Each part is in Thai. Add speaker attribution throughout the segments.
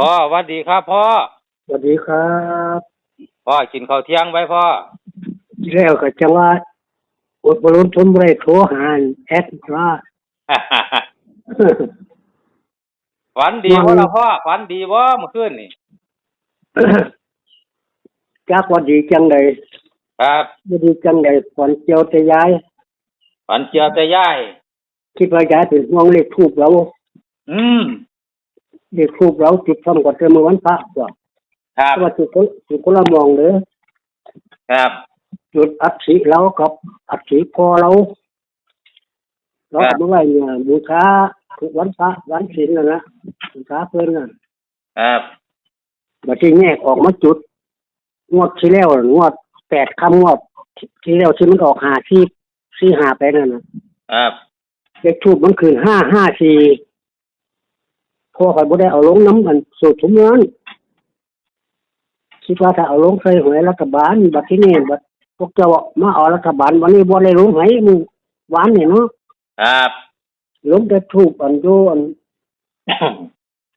Speaker 1: พ่อหวัสดีครับ พ่อ
Speaker 2: สวัสดีครับ
Speaker 1: พ่อกินข้าวเที่ยงไว้พ่อ
Speaker 2: ที่แล้วก็จังว่าอดบรุนทนบ่ได้โทรหาแอดว่า
Speaker 1: ฝันดีบ่ล่ะพ่อฝันดีบ่เมื่อคืนนี่
Speaker 2: จักว่าดีจังใด
Speaker 1: ครับ
Speaker 2: บ่ดีจังใดฝนเจียวแต่ยาย
Speaker 1: ฝันเจอแต่ยาย
Speaker 2: คิดว่ายายเป็นห่วงเลขทูบเรา
Speaker 1: อืม
Speaker 2: เลขทูบเราจุดพร้อมกับเมื่อวันพระตัว
Speaker 1: ครับ
Speaker 2: เพราะว่าจุดคนจุดคนละมองเด้อ
Speaker 1: ครับ
Speaker 2: จุดอัฐิเรากับอัฐิพ่อเราเราเอามาไว้เนี่ยบูชาทุกวันพระวันศีลนั่นนะบูชาเพิ่นน่ะ
Speaker 1: ครับ
Speaker 2: บัดที่แยกออกมาจุด งวดที่แล้วงวดแปดคำงวดที่แล้วที่มันออกหาที่สี่หาไปนั่นนะครับ เลขทูบมันคืนห้าห้าสี่ พ่อคอยบ่ได้เอาลงน้ำกันสูตรทุกเงินคิดว่าถ้าเอาลงใส่หวยรัฐบาลบัดที่นี่บัดพวกเจ้ามาเอารัฐบาลวันนี้บ่ได้ลงไหมึงหวานเนี่ยเนาะ
Speaker 1: ครับ
Speaker 2: ลงแต่ทูบอันโยอัน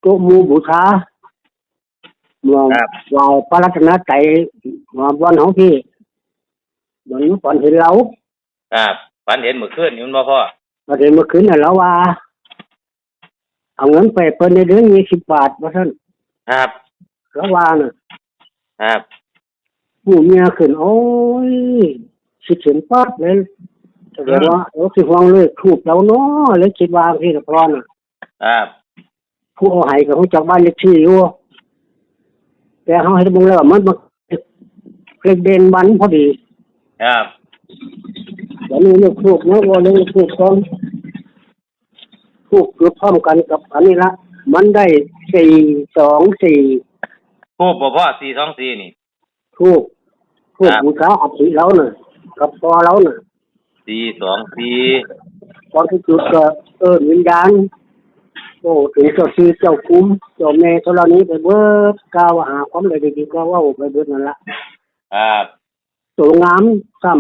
Speaker 2: โตะหมูบูชาเมือง
Speaker 1: ครับ
Speaker 2: วาวพระรัตนตรัยมาวันของพี่วันนี้ฝันเห็นเรา
Speaker 1: ครับฝันเห็นเมื่อคืนนี่มันบ่พ่อ
Speaker 2: ประเด็นเมื่อคืนน่ะเราว่า เอาเงินไปเพิ่นในเดือนยี่สิบบาทว่าท่าน
Speaker 1: ครับ
Speaker 2: เราว่าน่ะ
Speaker 1: ครับ
Speaker 2: ผู้เมียขึ้นโอ้ยคิดถึงปั๊บเลยแสดงว่าเออสิห่วงเลยถูกเราเนาะเลยคิดว่าพี่ละพรน่ะ
Speaker 1: ครับ
Speaker 2: ผู้เอาให้กับเขาจากบ้านเลขที่อยู่แต่เขาให้บุงแล้วามันมาเล็กเด่นวันพอดี
Speaker 1: ครับ
Speaker 2: วันนี้เลือกถูกนะวันนี้ถูกต้อง ถูกจุดพร้อมกันกับอันนี้ละมันได้สี่สองสี่
Speaker 1: ทูบบ่พ่อ424นี่
Speaker 2: ถูกถูก
Speaker 1: ครับ
Speaker 2: บูชาอัฐิเราเน่ะกับพอเราเน่ะ
Speaker 1: 424
Speaker 2: ตอนที่จุดก็เออวิญญาณโอ้ถึงเจ้าชีเจ้าคุ้มเจ้าแม่ธรณีไปเบิดกล่าวหาความเลยดีๆก็เว่าไปเบิดนั่นละ
Speaker 1: ครับ
Speaker 2: ตัวงามซ้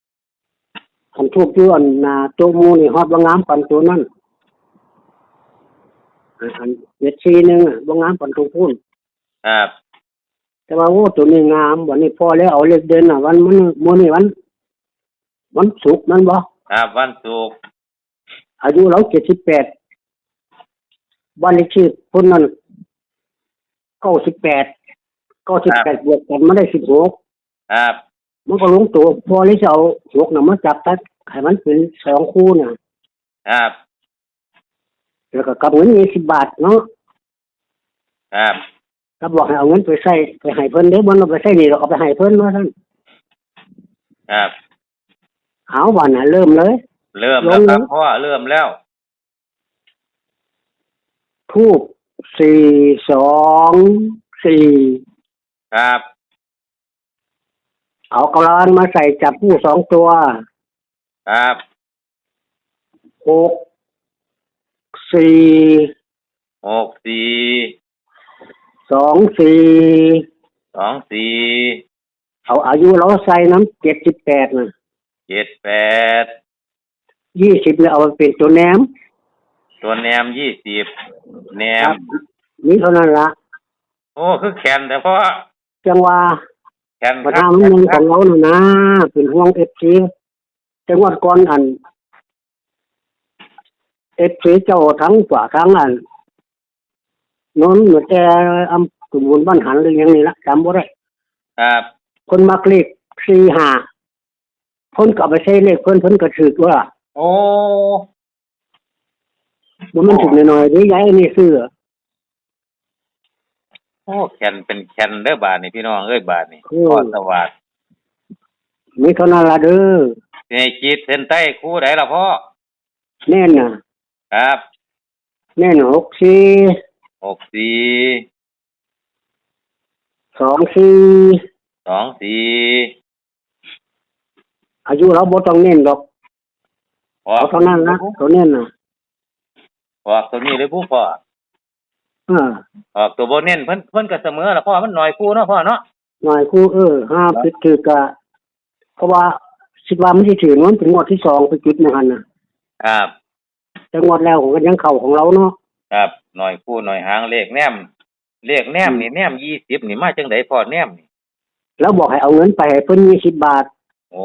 Speaker 2: ำขันทูบอยู่อันนาตัวหมูนี่ฮอดบ่งามปันตัวนั้น อันอันเม็ดซีหนึงอะบ่งามปันตัวพูน
Speaker 1: ครับ
Speaker 2: แต่ว่าโอ้ตัวนี้งามวันนี้พอแล้วเอาเลขเด่นอะ วันมันมื้อนี้วันวันศุกร์มันบ่
Speaker 1: ครับวันศุกร์
Speaker 2: อายุเรา78วันเลขที่พุ่นนั้น98 98บวกกันมาได้16
Speaker 1: ครับ
Speaker 2: มันก็ลงตัวพอเลยจะเอาหกน่ะมาจับตัดให้มันเป็นสองคู่น่ะ
Speaker 1: ครับ
Speaker 2: แล้วก็กับเงินยี่สิบบาทเนาะ
Speaker 1: ครับ
Speaker 2: ก็บอกให้เอาเงินไปใส่ไปให้เพิ่นเด้บ่นเอาไปใส่นี่เราเอาไปให้เพิ่นว่าซั่น
Speaker 1: ครับ
Speaker 2: เอาวันน่ะเริ่มเลย
Speaker 1: เริ่มแล้วครับพ่อเริ่มแล้ว
Speaker 2: ทูบสี่สองสี่
Speaker 1: ครับ
Speaker 2: เอากระลานมาใส่จับผู้สองตัว
Speaker 1: ครับ
Speaker 2: หก สี่
Speaker 1: หกสี่
Speaker 2: สองสี่
Speaker 1: สองสี่
Speaker 2: เอาอายุเราใส่น้ำเจ็ดสิบแปดน่ะ
Speaker 1: เจ็ดแปด
Speaker 2: ยี่สิบเนี่ยเอาไปเป็นตัวแหนม
Speaker 1: ตัวแนมยี่สิบแน
Speaker 2: ครั
Speaker 1: ม
Speaker 2: บนี่เท่านั้นละ
Speaker 1: โอ้คือแขนแต่พ่อ
Speaker 2: จังว่า
Speaker 1: แขน
Speaker 2: ประ
Speaker 1: ครั
Speaker 2: ธา
Speaker 1: บ
Speaker 2: นเงินของเราน่ะนะเป็นห่วงเอฟซีจังหวัดก่อนอัน เอฟซีเจ้าทั้งกว่าทั้งอันนนเหมือนแต่อำสมบูรณ์บ้านหันหรือหยังนี่ละจำบ่ได้
Speaker 1: ครับ
Speaker 2: คนมักเลขสี่ห้าเพิ่นก็เอาไปใช้เลขเพิ่นเพิ่นก็ถือว่า
Speaker 1: โอ้
Speaker 2: บ่มันถึงหน่อยๆนี่ยายอันนี้ซื้อ
Speaker 1: โอ้แขนเป็นแขนเด้อบาทนี่พี่น้องเอ้ยบาทนี่
Speaker 2: อืม
Speaker 1: พ่อสวัสดิ์
Speaker 2: มีเท่านั้นละเด้อ
Speaker 1: ในจีดเส้นใต้คู่ไหนล่ะพ่อ
Speaker 2: แน่นน่ะ
Speaker 1: ครับ
Speaker 2: แน่นหกสี่
Speaker 1: หกสี่
Speaker 2: สองสี่
Speaker 1: สองสี่
Speaker 2: อายุเราบ่ต้องเน้นดอก
Speaker 1: ออ
Speaker 2: เอา
Speaker 1: ก
Speaker 2: เท่านั้นนะตัวเน้นน่ะ
Speaker 1: ออกตัวนี้เลยผู้พ่อ
Speaker 2: เออ
Speaker 1: ออกตัวโบเน้นเพิ่นเพิ่นก็เสมอละพ่อมันหน่อยคู่เนาะพ่อเนาะ
Speaker 2: หน่อยครูเออห้าพิดถือกะเพราะว่าคิดว่ามันที่ถือมันเป็นงวดที่สองไปจุดในหันนะครับ แต่งวดแล้วของกันยังเข่าของเราเนาะ
Speaker 1: ครับหน่อยคู่หน่อยหางเลขแนมเลขแนมนี่แนมยี่สิบนี่มาจังไดพ่อแนมนี่
Speaker 2: แล้วบอกให้เอาเงินไปให้เพิ่นยี่สิบบาท
Speaker 1: โอ้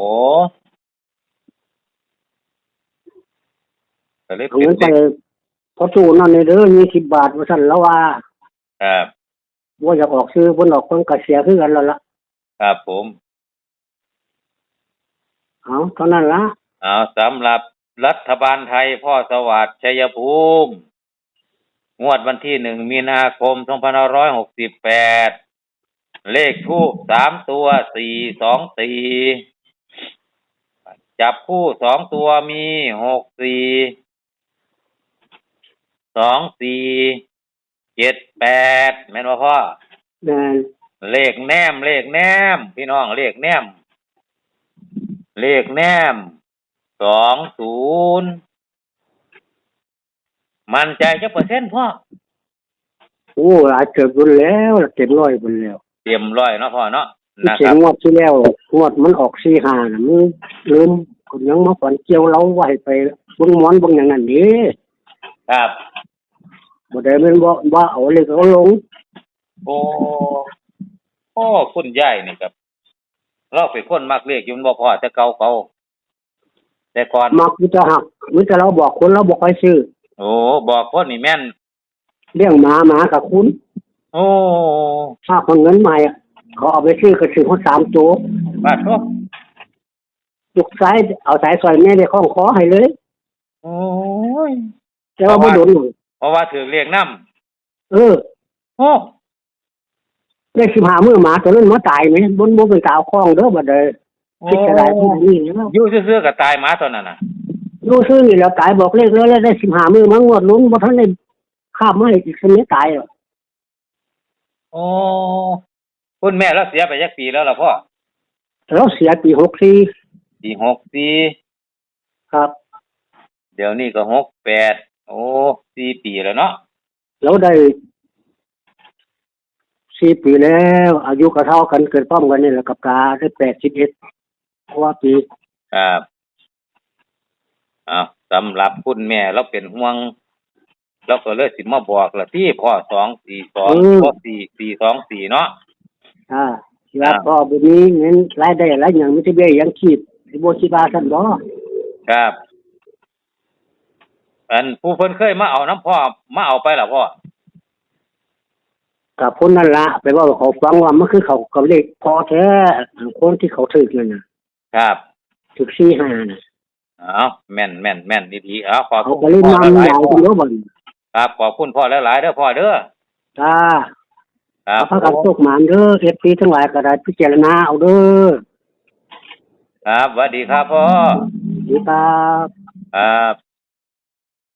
Speaker 1: ก็เลย
Speaker 2: เอา
Speaker 1: เป็น
Speaker 2: เงิน
Speaker 1: เล
Speaker 2: ไป
Speaker 1: ข
Speaker 2: พอสู้นั่นเลยเด้อยี่สิบบาทว่าสั่นแล้วว่า
Speaker 1: ครับ
Speaker 2: ว่าอยากออกซื้อเพิ่นออกเพิ่นก็เสียคือกันแล้วล่ะ
Speaker 1: ครับผม
Speaker 2: เอาเท่านั้นละ
Speaker 1: เอาสำหรับ รัฐบาลไทยพ่อสวัสดิ์ชัยภูมิ งวดวันที่หนึ่งมีนาคมสองพันร้อยหกสิบแปดเลขทูบสามตัวสี่สองสี่จับคู่สองตัวมีหกสี่สองสี่เจ็ดแปดแม่นว่าพ่อ
Speaker 2: แม่
Speaker 1: เลขแนม เลขแนม พี่น้องเลขแนม เลขแนม สองศูนย์มันใจจักเปอร์เซ็นต์พ่อ
Speaker 2: โอ้หลายเกือบบุญแล้วเต็มร้อยบุญแล้ว
Speaker 1: เตรียมร้อยเนาะพ่อเนาะ
Speaker 2: ที่
Speaker 1: นะ
Speaker 2: เขี
Speaker 1: ค
Speaker 2: ย
Speaker 1: รั
Speaker 2: น
Speaker 1: บ
Speaker 2: งวดที่แล้วงวดมันออกสี่ห้าน่ะมึงลืมคนยังมาฝันเกี่ยวเราไว้ไปเบิ่งหมอนเบิ่งอย่างนั้นเด้
Speaker 1: ครับ
Speaker 2: บ่ได้แม่นบ่ว่าเอาเลยเอาลง
Speaker 1: โอ้โอ้คุณยายนี่ครับเราเป็นคนมักเลขอยุ่นบ่พ่อแต่เก่าเก่า แต่ก่อน
Speaker 2: มักมิจะหักมิจะเราบอกคนเราบอกให้ซื้อ
Speaker 1: โอ้บอกคนนี่แม่น
Speaker 2: เลี้ยงหมาหมากับคุณ
Speaker 1: โอ้
Speaker 2: ถ้าคนเงินใหม่อะเขาเอาไปซื้อก็ซื้อคนสามตัว
Speaker 1: บาดโทษ
Speaker 2: จุกซ้ายเอาสายซอยแม่ได้คล้องคอให้เลย
Speaker 1: โอ้ย
Speaker 2: แต่ว่าบ่โดนหรอก
Speaker 1: เพราะว่าถือเลขนำ
Speaker 2: เออ
Speaker 1: โอ้
Speaker 2: ได้สิบห้ามื้อหมาตัวนั้นมาตายไหมบนบ่เป็นตาวคล้องเด้อบัดเด้อ คิดจะได้ที่นี่แล้ว
Speaker 1: อยู่ซื่อๆก็ตายหมาตัวนั้นน่ะ
Speaker 2: รู้ซื้อนี่แล้วตายบอกเลขแล้วแล้วได้สิบห้ามื้อมางวดลุ้นบ่ทันได้ข้ามมาให้อีกสมัยตายหรอก
Speaker 1: โอ้คุณแม่เราเสียไปยักปีแล้วล่ะพ่อ
Speaker 2: เราเสียปี64
Speaker 1: ปีหกสี่
Speaker 2: ครับ
Speaker 1: เดี๋ยวนี้ก็หกแปดโอ้สี่ปีแล้วเนาะ
Speaker 2: เราได้สี่ปีแล้ว อายุก็เท่ากันเกิดพร้อมกันนี่แหละกับกาได้แปดสิบเอ็ด เพราะว่าปี
Speaker 1: ครับอ้าวสำหรับคุณแม่เราเป็นห่วง เราก็เลยสิมาบอกละที่พ่อสองสี่สองพ่อสี่สี่สองสี่เนาะ
Speaker 2: อ่าที่ว่าพ่อบุนี้เงินรายได้รายอย่างไม่ใช่เบี้ยยังขีดสิบ่คิดว่าซั่นบ่
Speaker 1: ครับ อันผู้เพิ่นเคยมาเอาน้ำพ่อมาเอาไปล่ะพ่อ
Speaker 2: กับคนนั่นละไปว่าเขาฟังว่ามันคือเขาเขาเลขพอแท้คนที่เขาถึกนั่นน่ะ
Speaker 1: ครับ
Speaker 2: ถึกสี่ห้าน่ะ
Speaker 1: เอาแม่นแม่นแม่นดีๆเอาขอบ
Speaker 2: เขา
Speaker 1: คุ
Speaker 2: ก็
Speaker 1: ณ
Speaker 2: เลย
Speaker 1: พ่อนำหลาย
Speaker 2: ยาว
Speaker 1: ๆพ่อ
Speaker 2: คุณเด้อบ่น
Speaker 1: ครับขอบคุณพ่อหลายๆเด้อพ่อเด้อ
Speaker 2: จ้า
Speaker 1: ครับ
Speaker 2: เอาพากันตกหมานเด้อ FC ทั้งหลายก็ได้พิจารณาเอาเด้อ
Speaker 1: ครับสวัสดีครับพ่อ
Speaker 2: ดีครับ
Speaker 1: ครับ